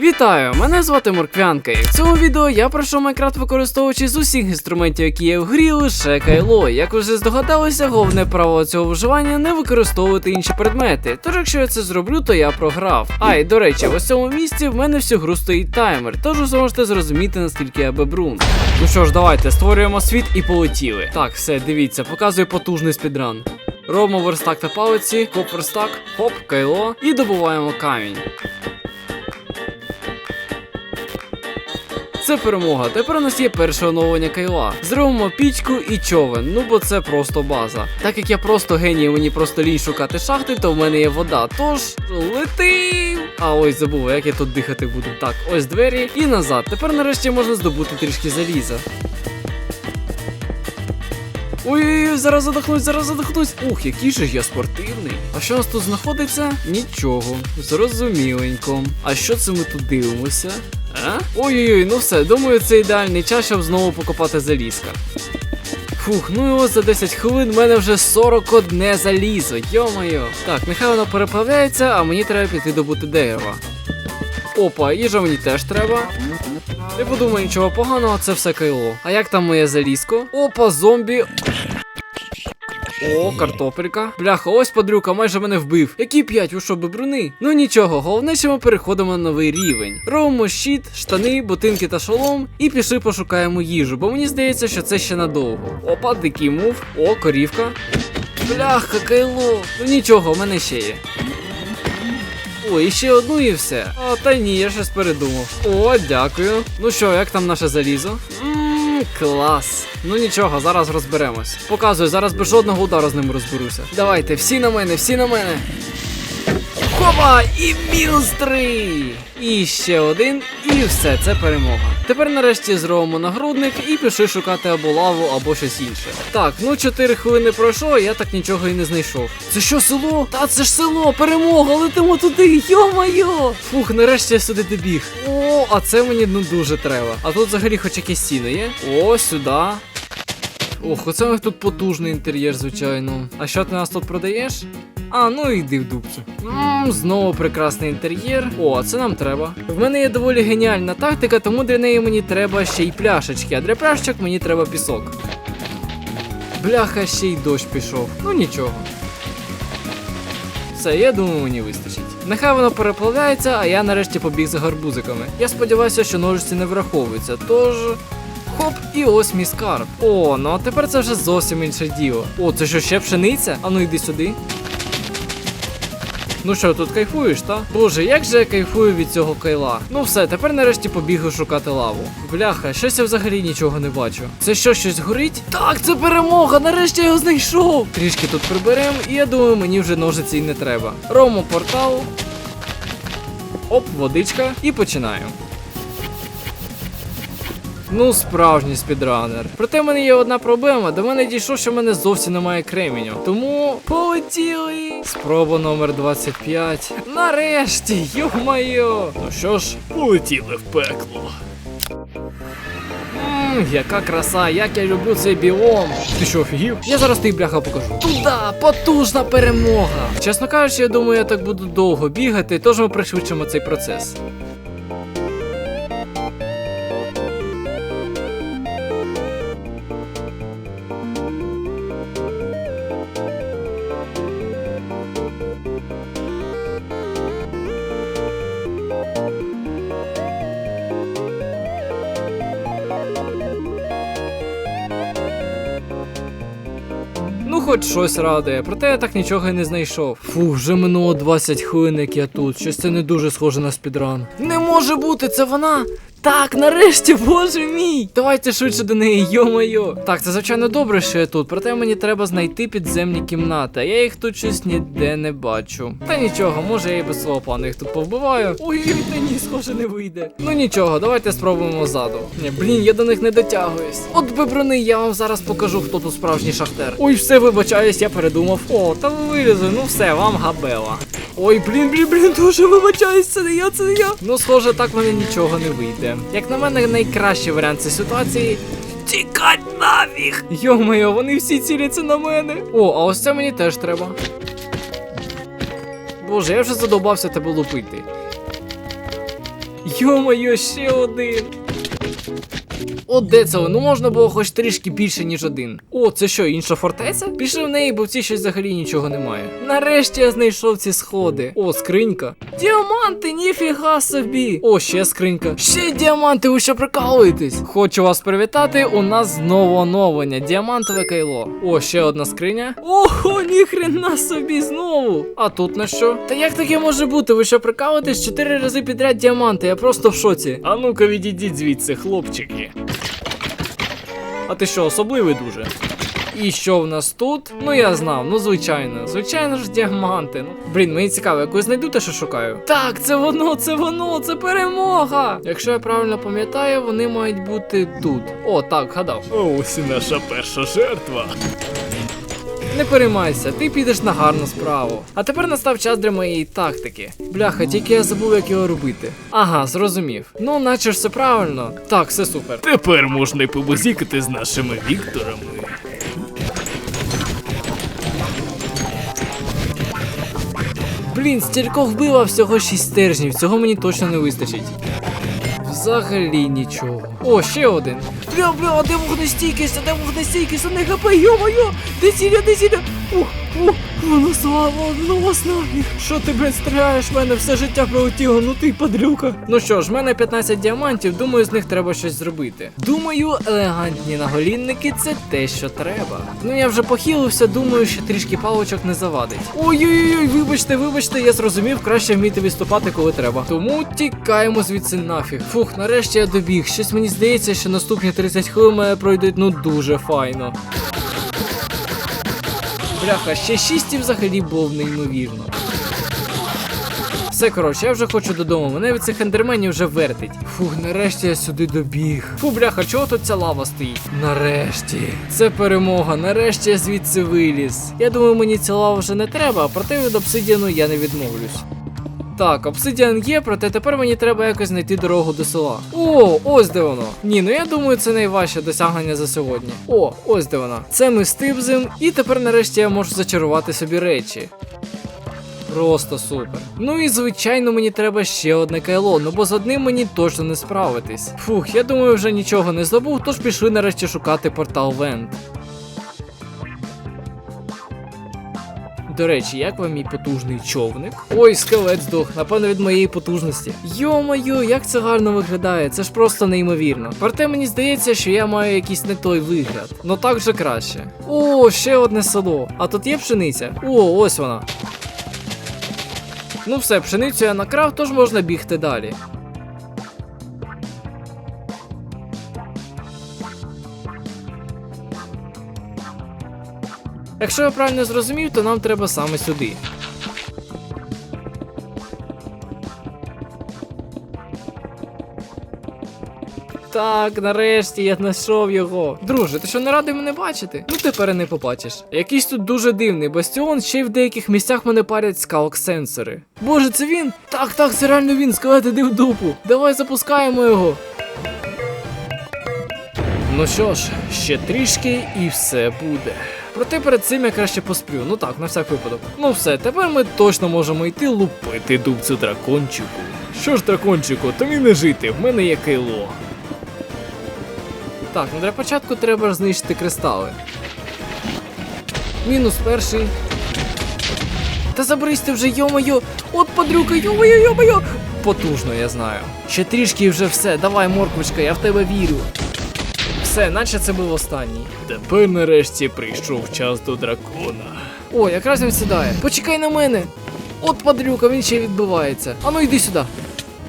Вітаю! Мене звати Морквянка, і в цьому відео я пройшов Майнкрафт використовуючи з усіх інструментів, які є в грі, лише кайло. Як ви вже здогадалися, головне право цього виживання не використовувати інші предмети. Тож, якщо я це зроблю, то я програв. А і до речі, в цьому місці в мене всю гру стоїть таймер, тож ви зможете зрозуміти, наскільки я бебрун. Ну що ж, давайте створюємо світ і полетіли. Так, все, дивіться, показую потужний спідран. Робимо верстак та палиці, коп верстак, хоп, кайло і добуваємо камінь. Це перемога. Тепер у нас є перше оновлення кайла. Зробимо пічку і човен. Ну бо це просто база. Так як я просто геній, мені просто лінь шукати шахти, то в мене є вода. Тож летим! А ось забув, як я тут дихати буду. Так, ось двері і назад. Тепер нарешті можна здобути трішки заліза. Ой-ой-ой, зараз задохнусь, зараз задохнусь. Ух, який же я спортивний. А що у нас тут знаходиться? Нічого. Зрозуміленько. А що це ми тут дивимося? Ой-ой-ой, ну все, думаю, це ідеальний час, щоб знову покопати залізка. Фух, ну і ось за 10 хвилин в мене вже 41 залізо, йо-моє. Так, нехай воно переплавляється, а мені треба піти добути дерева. Опа, їжа мені теж треба. Не подумай нічого поганого, це все кайло. А як там моє залізко? Опа, зомбі. О, картопелька. Бляха, ось подрюка майже мене вбив. Які п'ять, ви що, бебруни? Ну нічого, головне, що ми переходимо на новий рівень. Робимо щит, штани, ботинки та шолом і пішли пошукаємо їжу, бо мені здається, що це ще надовго. Опа, дикий мув. О, корівка. Бляха, кайло. Ну нічого, в мене ще є. О, і ще одну і все. О, та ні, я щось передумав. О, дякую. Ну що, як там наше залізо? Ммм, клас. Ну нічого, зараз розберемось. Показую, зараз без жодного удару з ним розберуся. Давайте, всі на мене, всі на мене. Хопа! І мінус три! І ще один, і все, це перемога. Тепер нарешті зробимо нагрудник і пішли шукати або лаву, або щось інше. Так, ну 4 хвилини пройшло, я так нічого і не знайшов. Це що, село? Та це ж село, перемога, летимо туди, йо-моє! Фух, нарешті я сюди добіг. О, а це мені ну дуже треба. А тут взагалі хоч якесь сіно є? О, сюди. Ох, оце у них тут потужний інтер'єр, звичайно. А що ти нас тут продаєш? А, ну йди в дубцю. Ммм, знову прекрасний інтер'єр. О, це нам треба. В мене є доволі геніальна тактика, тому для неї мені треба ще й пляшечки, а для пляшечок мені треба пісок. Бляха, ще й дощ пішов. Ну нічого. Все, я думаю, мені вистачить. Нехай воно переплавляється, а я нарешті побіг за гарбузиками. Я сподіваюся, що ножиці не враховуються, тож. Хоп, і ось мій скарб. О, ну а тепер це вже зовсім інше діло. О, це що ще пшениця? А ну йди сюди. Ну що, тут кайфуєш, та? Боже, як же я кайфую від цього кайла. Ну все, тепер нарешті побігаю шукати лаву. Бляха, щось я взагалі нічого не бачу. Це що, щось горить? Так, це перемога! Нарешті я його знайшов! Трішки тут приберемо, і я думаю, мені вже ножиці й не треба. Робимо портал. Оп, водичка, і починаю. Ну, справжній спідранер. Проте в мене є одна проблема. До мене дійшло, що в мене зовсім немає кременю. Тому полетіли. Спроба номер 25. Нарешті, йо-моє. Ну що ж, полетіли в пекло. Ммм, яка краса, як я люблю цей біом. Ти що, офігів? Я зараз тобі бляха покажу. Туда, потужна перемога. Чесно кажучи, я думаю, я так буду довго бігати, тож ми пришвидшимо цей процес. Щось радує, проте я так нічого і не знайшов. Фу, вже минуло 20 хвилин, як я тут. Щось це не дуже схоже на спідран. Не може бути, це вона! Так, нарешті, боже мій! Давайте швидше до неї, йо-моє. Так, це звичайно добре, що я тут, проте мені треба знайти підземні кімнати. а Я їх тут щось ніде не бачу. Та нічого, може я і без свого плану їх тут повбиваю. Ой, та ні, схоже, не вийде. Ну нічого, давайте спробуємо ззаду. Ні, блін, я до них не дотягуюсь. От бебруни, я вам зараз покажу, хто тут справжній шахтер. Ой, все вибачаюсь, я передумав. О, та вилізу, ну все, вам габела. Ой, блін, блін, блін, дуже вибачаюсь, це не я, це не я. Ну, схоже, так мене нічого не вийде. Як на мене, найкращий варіант цієї ситуації. Тікать нафіг! Йо-моє, вони всі ціляться на мене. О, а ось це мені теж треба. Боже, я вже задовбався тебе лупити. Йо-моє, ще один. От де це? Ну можна було хоч трішки більше, ніж один. О, це що, інша фортеця? Пішли в неї, бо в цій щось взагалі нічого немає. Нарешті я знайшов ці сходи. О, скринька. Діаманти, ніфіга собі. О, ще скринька. Ще діаманти, ви що прикалуєтесь? Хочу вас привітати. У нас знову оновлення. Діамантове кайло. О, ще одна скриня. Ого, ніхрена собі знову. А тут на що? Та як таке може бути? Ви що прикалуєтесь? Чотири рази підряд діаманти, я просто в шоці. А ну-ка відійдіть звідси, хлопчики. А ти що, особливий дуже? І що в нас тут? Ну я знав, ну звичайно, звичайно ж діаманти. Ну блін, мені цікаво, якусь знайду те, що шукаю. Так, це воно, це воно, це перемога. Якщо я правильно пам'ятаю, вони мають бути тут. О, так, гадав. Ось і наша перша жертва. Не переймайся, ти підеш на гарну справу. А тепер настав час для моєї тактики. Бляха, тільки я забув, як його робити. Ага, зрозумів. Ну, наче ж все правильно. Так, все супер. Тепер можна й побазікати з нашими Вікторами. Блін, стількох вбила всього 6 стержнів, цього мені точно не вистачить. Взагалі нічого. О, ще один. Бля, бля, де вогнестійкість, а де вогнестійкість, а не хп, йо-моє! Де сіля, де сіля? Ух, воно слава, нафіг. Що ти, блядь, стріляєш в мене все життя пролетіло, ну ти падлюка. Ну що ж, в мене 15 діамантів, думаю, з них треба щось зробити. Думаю, елегантні наголінники це те, що треба. Ну я вже похилився, думаю, що трішки палочок не завадить. Ой-ой-ой, вибачте, вибачте, я зрозумів, краще вміти відступати, коли треба. Тому тікаємо звідси нафіг. Фух, нарешті я добіг. Щось мені здається, що наступні 30 хвилин мене пройдуть ну дуже файно. Бляха, ще 6 і взагалі було неймовірно. Все, коротше, я вже хочу додому. Мене від цих ендерменів вже вертить. Фух, нарешті я сюди добіг. Фу, бляха, чого тут ця лава стоїть? Нарешті. Це перемога. Нарешті я звідси виліз. Я думаю, мені ця лава вже не треба, проте від обсидіану я не відмовлюсь. Так, обсидіан є, проте тепер мені треба якось знайти дорогу до села. О, ось де воно. Ні, ну я думаю, це найважче досягнення за сьогодні. О, ось де вона. Це ми стибзим, і тепер нарешті я можу зачарувати собі речі. Просто супер. Ну і звичайно, мені треба ще одне кайло, ну бо з одним мені точно не справитись. Фух, я думаю, вже нічого не забув, тож пішли нарешті шукати портал Вент. До речі, як вам мій потужний човник? Ой, скелет здох, напевно, від моєї потужності. Йо-моє, як це гарно виглядає, це ж просто неймовірно. Проте мені здається, що я маю якийсь не той вигляд. Ну так вже краще. О, ще одне село. А тут є пшениця? О, ось вона. Ну все, пшеницю я накрав, тож можна бігти далі. Якщо я правильно зрозумів, то нам треба саме сюди. Так, нарешті я знайшов його. Друже, ти що не радий мене бачити? Ну тепер і не побачиш. Якийсь тут дуже дивний бастіон, ще й в деяких місцях мене парять скалк-сенсори. Боже, це він? Так, так, це реально він, скелет, іди в дупу. Давай запускаємо його. Ну що ж, ще трішки і все буде. Проте перед цим я краще посплю. Ну так, на всяк випадок. Ну все, тепер ми точно можемо йти лупити дубцю дракончику. Що ж, дракончику, тобі не жити, в мене є кайло. Так, ну для початку треба знищити кристали. Мінус перший. Та заберись ти вже, йо-моє! От подрюка, йо-моє, йо-моє! Потужно, я знаю. Ще трішки і вже все. Давай, морквочка, я в тебе вірю. Все, наче це був останній. Тепер нарешті прийшов час до дракона. О, якраз він сідає. Почекай на мене. От падлюка, він ще відбивається. Ану йди сюди.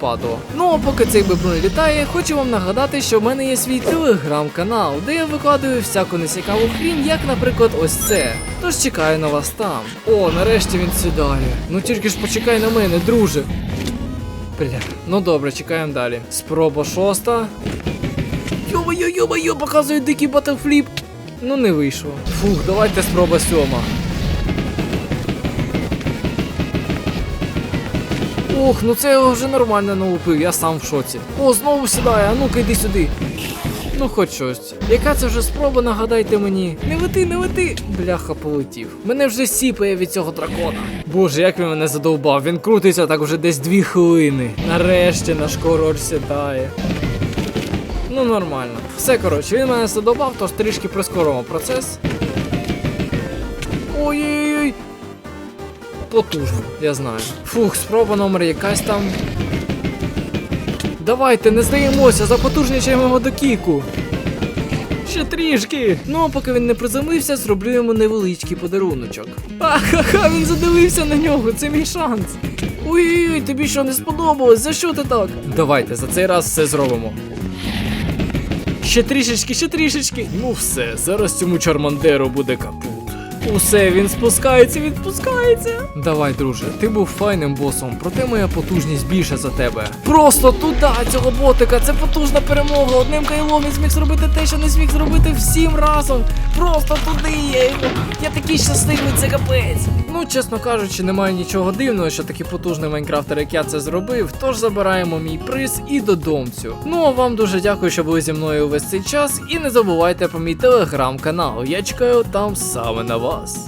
Падло. Ну а поки цей бебрун літає, хочу вам нагадати, що в мене є свій телеграм-канал, де я викладаю всяку нецікаву хрінь, як, наприклад, ось це. Тож чекаю на вас там. О, нарешті він сідає. Ну тільки ж почекай на мене, друже. Бля, ну добре, чекаємо далі. Спроба шоста. Йо-моє, йо-моє, показує дикий батлфліп. Ну не вийшло. Фух, давайте спроба сьома. Ох, ну це я його вже нормально налупив, я сам в шоці. О, знову сідає, а ну-ка йди сюди. Ну хоч щось. Яка це вже спроба, нагадайте мені. Не лети, не лети. Бляха полетів. Мене вже сіпає від цього дракона. Боже, як він мене задовбав. Він крутиться так вже десь дві хвилини. Нарешті наш король сідає. Ну нормально. Все коротше, він мене задовбав, тож трішки прискоримо процес. Ой-ой-ой. Потужно, я знаю. Фух, спроба номер якась там. Давайте, не здаємося, запотужнічаємо його до кіку. Ще трішки. Ну, а поки він не приземлився, зроблю йому невеличкий подаруночок. Ахаха, він задивився на нього, це мій шанс. Ой-ой-ой, тобі що не сподобалось? За що ти так? Давайте, за цей раз все зробимо. Ще трішечки, ще трішечки. Ну все, зараз цьому чармандеру буде капут. Усе, він спускається, він спускається. Давай, друже, ти був файним босом, проте моя потужність більша за тебе. Просто туди цього ботика, це потужна перемога. Одним кайлом він зміг зробити те, що не зміг зробити всім разом. Просто туди я. Я такий щасливий, це капець. Ну, чесно кажучи, немає нічого дивного, що такий потужний майнкрафтер, як я це зробив. Тож забираємо мій приз і додомцю. Ну а вам дуже дякую, що були зі мною увесь цей час. І не забувайте про мій телеграм-канал. Я чекаю там саме на вас. voz.